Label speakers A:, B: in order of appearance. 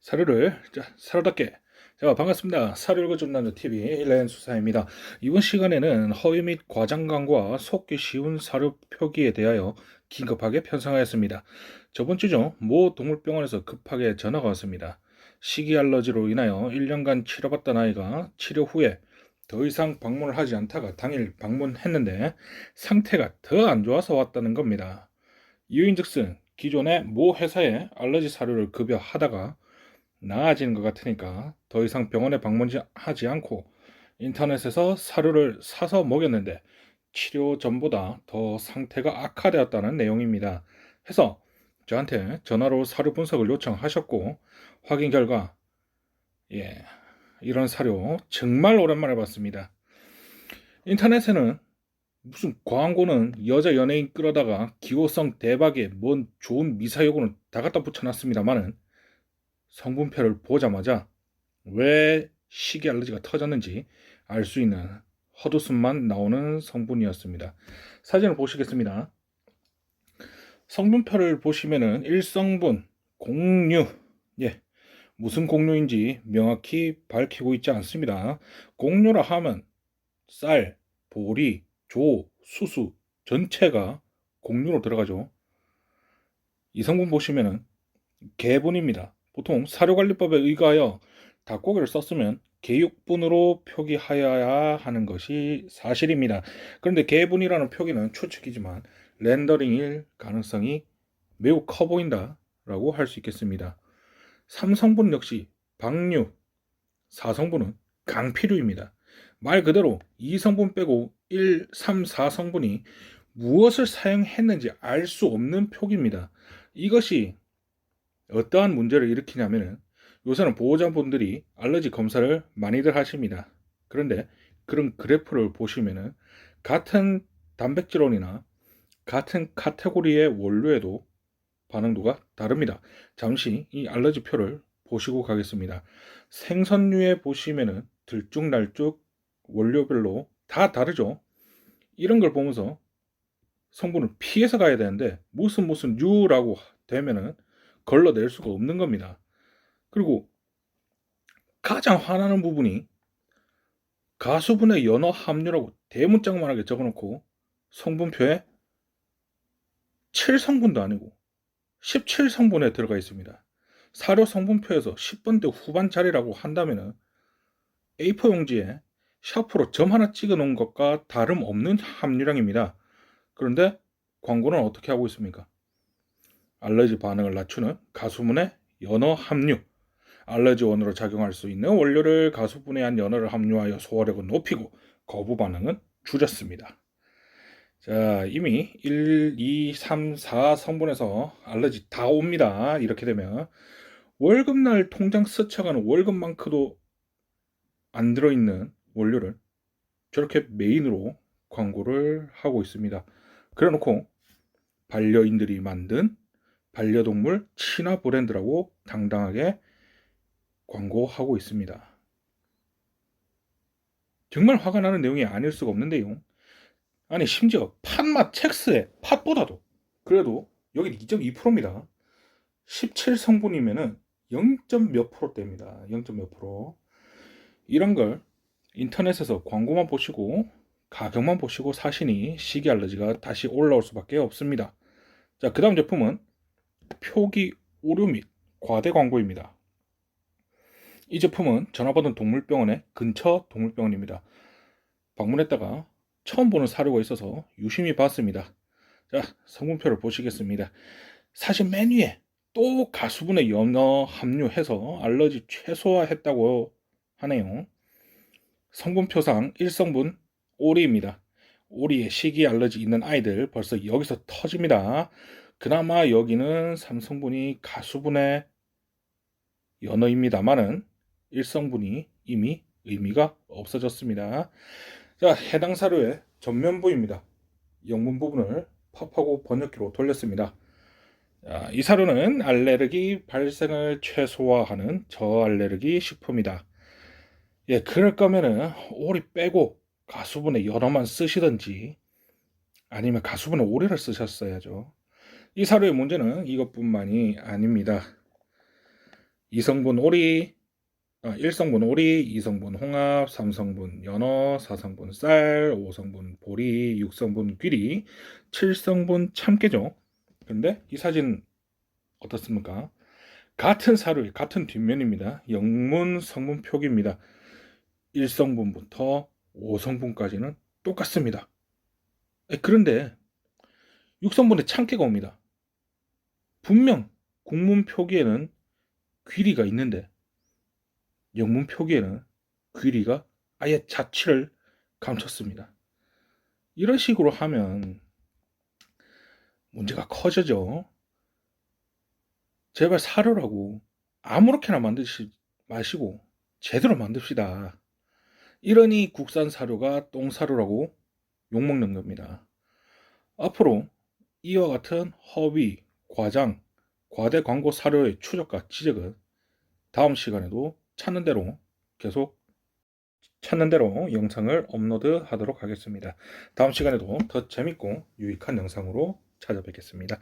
A: 사료를 자, 사료답게 자 반갑습니다. 사료 읽어준 남자 TV 렌 수사입니다. 이번 시간에는 허위 및 과장 광고와 속기 쉬운 사료 표기에 대하여 긴급하게 편성하였습니다. 저번 주죠 모 동물병원에서 급하게 전화가 왔습니다. 식이 알러지로 인하여 1년간 치료받던 아이가 치료 후에 더 이상 방문을 하지 않다가 당일 방문했는데 상태가 더 안 좋아서 왔다는 겁니다. 이유인즉슨 기존의 모 회사에 알러지 사료를 급여하다가 나아지는 것 같으니까 더 이상 병원에 방문하지 않고 인터넷에서 사료를 사서 먹였는데 치료 전보다 더 상태가 악화되었다는 내용입니다. 해서 저한테 전화로 사료 분석을 요청하셨고 확인 결과 예 이런 사료 정말 오랜만에 봤습니다. 인터넷에는 무슨 광고는 여자 연예인 끌어다가 기호성 대박에 뭔 좋은 미사 요구는 다 갖다 붙여놨습니다만은 성분표를 보자마자 왜 식이 알러지가 터졌는지 알 수 있는 헛웃음만 나오는 성분이었습니다. 사진을 보시겠습니다. 성분표를 보시면은 1성분, 공류, 예, 무슨 공류인지 명확히 밝히고 있지 않습니다. 공류라 하면 쌀, 보리, 조, 수수 전체가 공류로 들어가죠. 이 성분 보시면은 개분입니다. 보통 사료관리법에 의거하여 닭고기를 썼으면 개육분으로 표기하여야 하는 것이 사실입니다. 그런데 개분이라는 표기는 추측이지만 렌더링일 가능성이 매우 커 보인다라고 할 수 있겠습니다. 3성분 역시 박류, 4성분은 강피류입니다. 말 그대로 2성분 빼고 1, 3, 4성분이 무엇을 사용했는지 알 수 없는 표기입니다. 이것이 어떠한 문제를 일으키냐면은 요새는 보호자분들이 알러지 검사를 많이들 하십니다. 그런데 그런 그래프를 보시면은 같은 단백질원이나 같은 카테고리의 원료에도 반응도가 다릅니다. 잠시 이 알러지 표를 보시고 가겠습니다. 생선류에 보시면은 들쭉날쭉 원료별로 다 다르죠. 이런 걸 보면서 성분을 피해서 가야 되는데 무슨 무슨 유라고 되면은 걸러낼 수가 없는 겁니다. 그리고 가장 화나는 부분이 가수분의 연어 함유라고 대문짝만하게 적어놓고 성분표에 7성분도 아니고 17성분에 들어가 있습니다. 사료 성분표에서 10번대 후반 자리라고 한다면 A4 용지에 샤프로 점 하나 찍어 놓은 것과 다름없는 함유량입니다. 그런데 광고는 어떻게 하고 있습니까? 알러지 반응을 낮추는 가수분의 연어 함유, 알러지 원으로 작용할 수 있는 원료를 가수분해 한 연어를 함유하여 소화력을 높이고 거부 반응은 줄였습니다. 자, 이미 1, 2, 3, 4 성분에서 알러지 다 옵니다. 이렇게 되면 월급날 통장 스쳐가는 월급만큼도 안 들어있는 원료를 저렇게 메인으로 광고를 하고 있습니다. 그래 놓고 반려인들이 만든 반려동물 친화 브랜드라고 당당하게 광고하고 있습니다. 정말 화가 나는 내용이 아닐 수가 없는데요. 아니 심지어 팥맛 첵스에 팥보다도 그래도 여기 2.2%입니다. 17성분이면은 0. 몇 프로대입니다. 0. 몇 프로. 이런 걸 인터넷에서 광고만 보시고 가격만 보시고 사시니 식이 알러지가 다시 올라올 수밖에 없습니다. 자, 그 다음 제품은 표기 오류 및 과대 광고입니다. 이 제품은 전화받은 동물병원의 근처 동물병원입니다. 방문했다가 처음 보는 사료가 있어서 유심히 봤습니다. 자, 성분표를 보시겠습니다. 사실 맨 위에 또 가수분의 연어 함유해서 알러지 최소화했다고 하네요. 성분표상 1성분 오리입니다. 오리에 식이 알러지 있는 아이들 벌써 여기서 터집니다. 그나마 여기는 삼성분이 가수분의 연어입니다만은 일성분이 이미 의미가 없어졌습니다. 자, 해당 사료의 전면부입니다. 영문 부분을 팝하고 번역기로 돌렸습니다. 자, 이 사료는 알레르기 발생을 최소화하는 저알레르기 식품이다. 예, 그럴 거면은 오리 빼고 가수분의 연어만 쓰시든지 아니면 가수분의 오리를 쓰셨어야죠. 이 사료의 문제는 이것뿐만이 아닙니다. 2성분 오리, 아, 1성분 오리, 2성분 홍합, 3성분 연어, 4성분 쌀, 5성분 보리, 6성분 귀리, 7성분 참깨죠. 근데 이 사진 어떻습니까? 같은 사료에 같은 뒷면입니다. 영문 성분 표기입니다. 1성분부터 5성분까지는 똑같습니다. 에, 그런데 6성분에 참깨가 옵니다. 분명 국문 표기에는 귀리가 있는데 영문 표기에는 귀리가 아예 자취를 감췄습니다. 이런 식으로 하면 문제가 커져죠. 제발 사료라고 아무렇게나 만드시 마시고 제대로 만듭시다. 이러니 국산 사료가 똥사료라고 욕먹는 겁니다. 앞으로 이와 같은 허위, 과장, 과대 광고 사료의 추적과 지적은 다음 시간에도 찾는 대로 계속 찾는 대로 영상을 업로드 하도록 하겠습니다. 다음 시간에도 더 재밌고 유익한 영상으로 찾아뵙겠습니다.